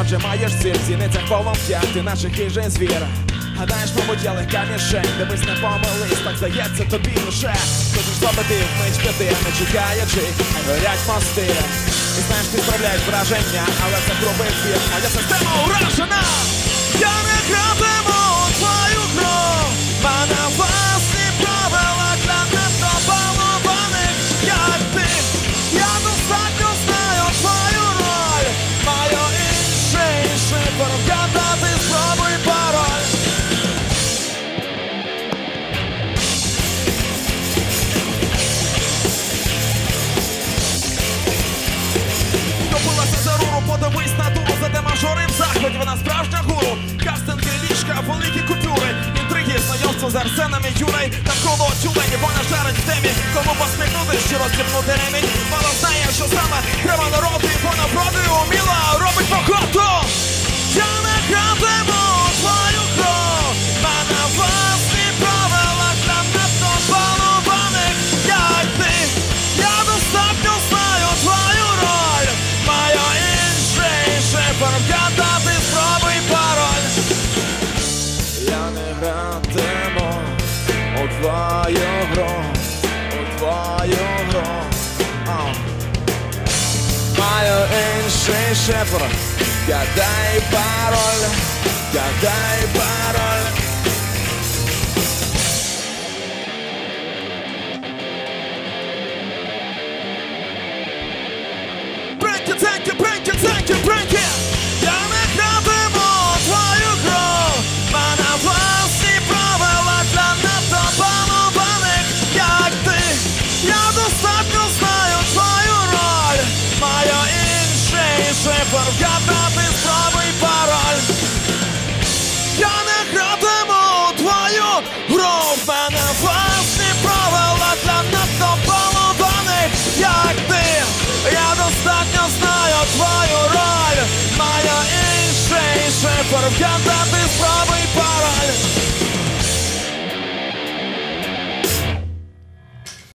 адже маєш ціль в зіницях полум'я, ти наче хижий звір. Гадаєш, мабуть, я легка мішень, дивись не помились, так здається тобі лише. Хочеш зробити вмить п'яти, не чекаючи, горять мости. І знаєш, ти справляєш враження, але це грубий А моя система уражена! Я не знайомство з Арсеном і Юрой. Навколо тюлені, вона жарить в темі. Кому посміхнути, що розтібнути ремінь. Мало знає, що саме треба народу, і вона проти уміла робить походу. У гро, у твоє гро. Маю інший шифр, гадай пароль, гадай пароль. Інший шифр, вгадати спробуй пароль. Я